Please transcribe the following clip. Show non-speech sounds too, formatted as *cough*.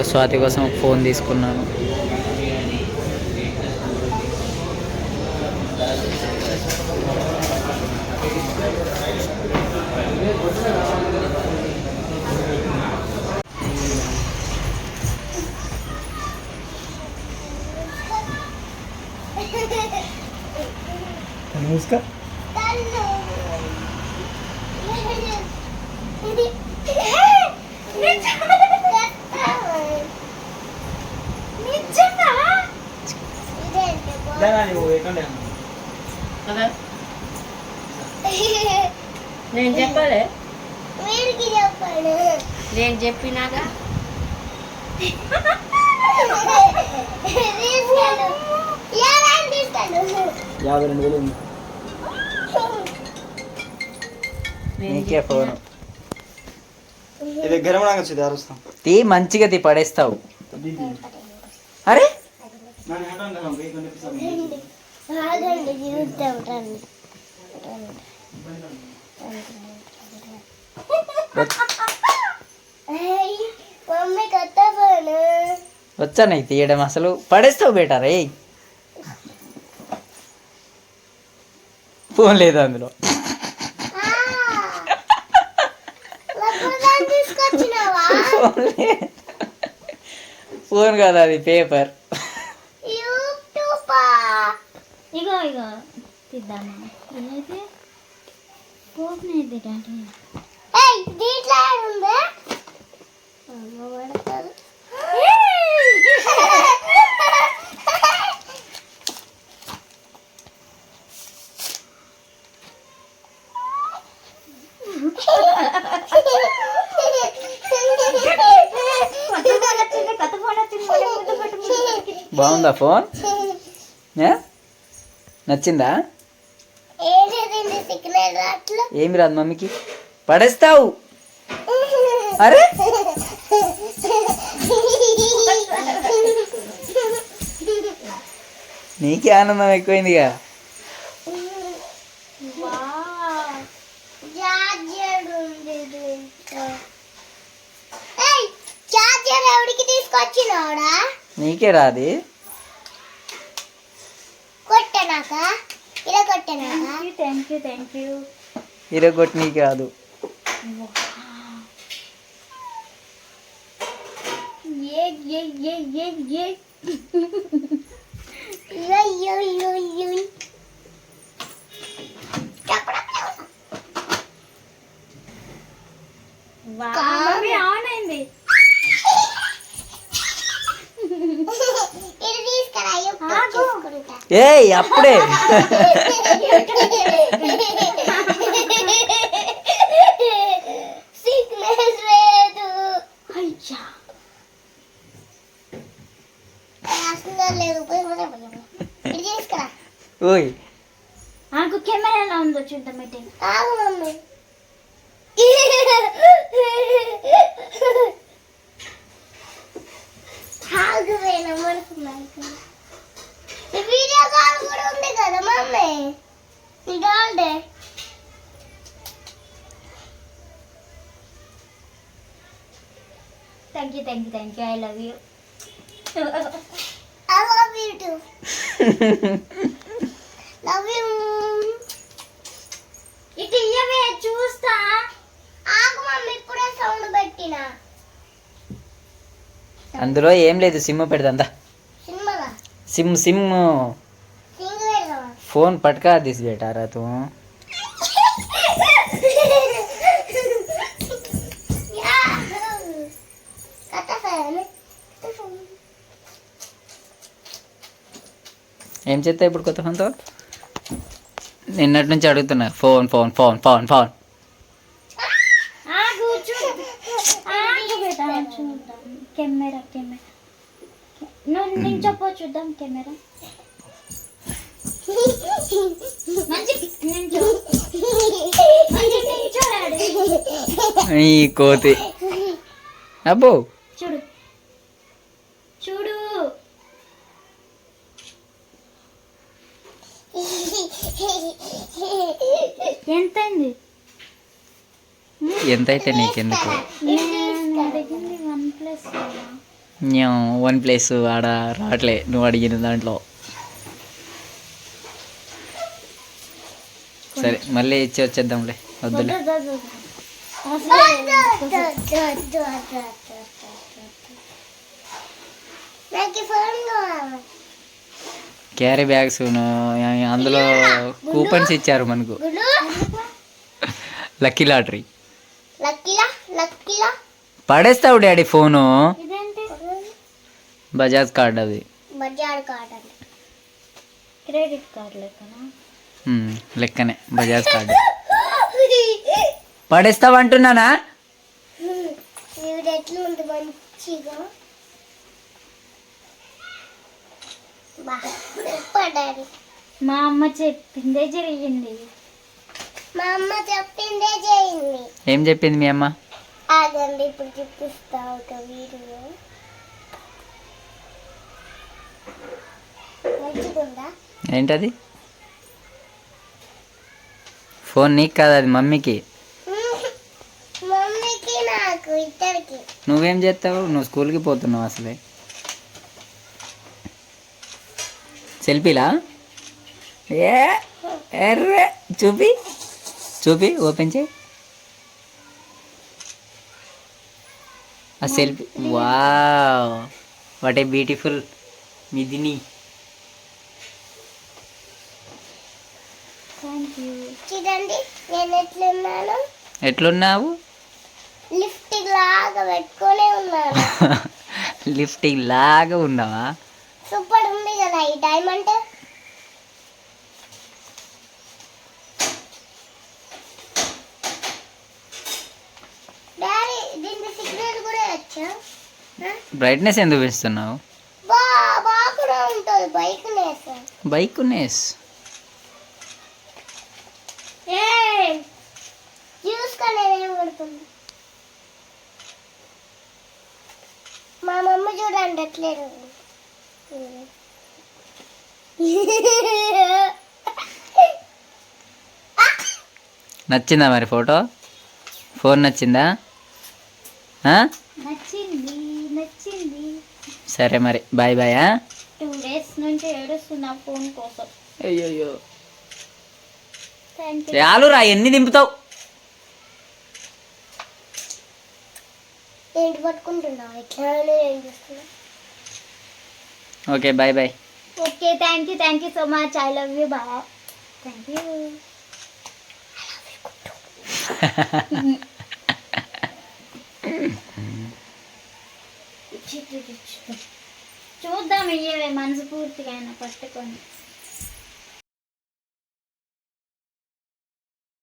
ఇక స్వాతి కోసం ఫోన్ తీసుకున్నాను. నమస్కారం. నేను చెప్పలే. నేను తీస్తాడు యాభై రెండు వేలు ఉంది. నీకే ఫోన్. ఇది గరం నాకు వచ్చింది అరుస్తాం తీ మంచిగా తీ పడేస్తావు. అరే! ఆగండి చూద్దాం రండి. ఏయ్, మమ్మీ కొత్త ఫోన్ వచ్చా నీకు తీయడం అసలు పడేస్తావు బేటా రే. ఫోన్ లేదు అందులో. ఫోన్ కాదు అది పేపర్. ఇగో ఇగో తీద్దామా? ఇదైతే పోపు ఇది డాడీ. ఏయ్ దీంట్లో ఉంది? పడతారు బాగుందా ఫోన్? ఏ? నచ్చిందా? ఏమి రాదు మమ్మీకి. పడేస్తావు. అరే? నీకే ఆనందం ఎక్కువైందిగా. నీకే రాది. థ్యాంక్ యూ థ్యాంక్ యూ ఇరగొట్టి నీకు రాదు ఏ ఏ ఏ ఏ ఏ అయ్యో అయ్యో అయ్యో మమ్మీ ఆన్ అయింది ఇది తీసుకురా యూట్యూబ్ ఆగు. చూసుకుంటా ఏయ్ అప్పుడే సిగ్నల్ లేదు అయ్యా సిగ్నల్ లేదు పోయి పోయి పోయి పోయి. ఇది తీసుకురా ఓయ్. నాకు కెమెరా ఎలా ఉందో చూద్దాం అయితే. ఆగు మమ్మీ ఆగు పోయినా మనకు వీడియో కాల్ కూడా ఉంది ఇదాల్డే thank you thank you thank you I love you I love you too. *laughs* love you. ఇటు ఇయ్యవే చూస్తా. ఆగు మమ్మీ ఇప్పుడే సౌండ్ పెట్టిన. అందులో ఏం లేదు సిమ్ పెడదా సినిమాగా సిమ్ సిమ్. పట్కా తీసి బేటారా తూ కథ ఫ్యాన్ ఏం చేస్తా ఇప్పుడు కొత్త ఫోన్తో? నిన్నటి నుంచి అడుగుతున్నా phone phone phone phone phone. Camera camera. నువ్వు నేను చెప్పు చూద్దాం కెమెరా. ఈ కోతి అబ్బో. చూడు. చూడు. ఎంత అయింది ఎంత అయితే నీకెందుకు వన్ ప్లేస్ ఆడ రావట్లే. నువ్వు అడిగిన దాంట్లో. సరే మళ్ళీ ఇచ్చి వచ్చేద్దాంలే. వద్దులే. క్యారీ బ్యాగ్స్ అందులో కూపన్స్ ఇచ్చారు మనకు. Lucky lottery. లక్కీలా లక్కీలా పడేస్తావు డాడీ ఫోను. ఇదేంటి? బజాజ్ కార్డ్ అది. బజార్ కార్డ్ అండి క్రెడిట్ కార్డ్ లెక్కనే బజాజ్ కార్డ్. *laughs* పడేస్తావు అంటున్నానా ఇది ఎట్లా ఉంది మంచిగా? బా సూపర్ డాడీ మా అమ్మ చెప్పిందే జరిగింది. మా అమ్మ చెప్పిందే చేయండి ఏం చెప్పింది మీ అమ్మ? ఆగండి ఇప్పుడు చూపిస్తా ఒక వీడియో. ఏంటది? ఫోన్ నీకు కాదు అది మమ్మీకి నాకు ఇద్దరికి నువ్వేం చేస్తావు? నువ్వు స్కూల్కి పోతున్నావు అసలే. సెల్ఫీలా? ఏ ఎర్రే చూపి. చూపి ఓపెన్ చేయి. ఆ selfie wow. What a beautiful మిదిని. ఎట్లున్నావు? లిఫ్ట్ లాగా పెట్టుకొని ఉన్నాను *laughs* లిఫ్టింగ్ లాగా ఉన్నావా? సూపర్ ఉంది కదా ఈ టైం అంటే? డాడీ దీనికి సిగ్నల్ కూడా వచ్చా? బ్రైట్నెస్ ఎందుకు పెంచుతున్నావు బా బాగా కూడా ఉంటుంది బైక్ నేసా బైక్ నేస్ ఏ చూసుకొని ఏం పడుతుంది మా మమ్మ నచ్చిందా మరి ఫోటో? ఫోన్ నచ్చిందా? నచ్చింది నచ్చింది. సరే మరి బాయ్ బాయ్ టూ డేస్ నుంచి ఏడుస్తున్నా ఫోన్ కోసం. అయ్యో చాలు రా ఎన్ని దింపుతావు? ఏంటి పట్టుకుంటున్నావు ఎట్లా okay bye bye okay thank you thank you so much I love you bye thank you చూద్దాం ఇయ్యవే మనసు పూర్తిగా ఆయన పట్టుకొని.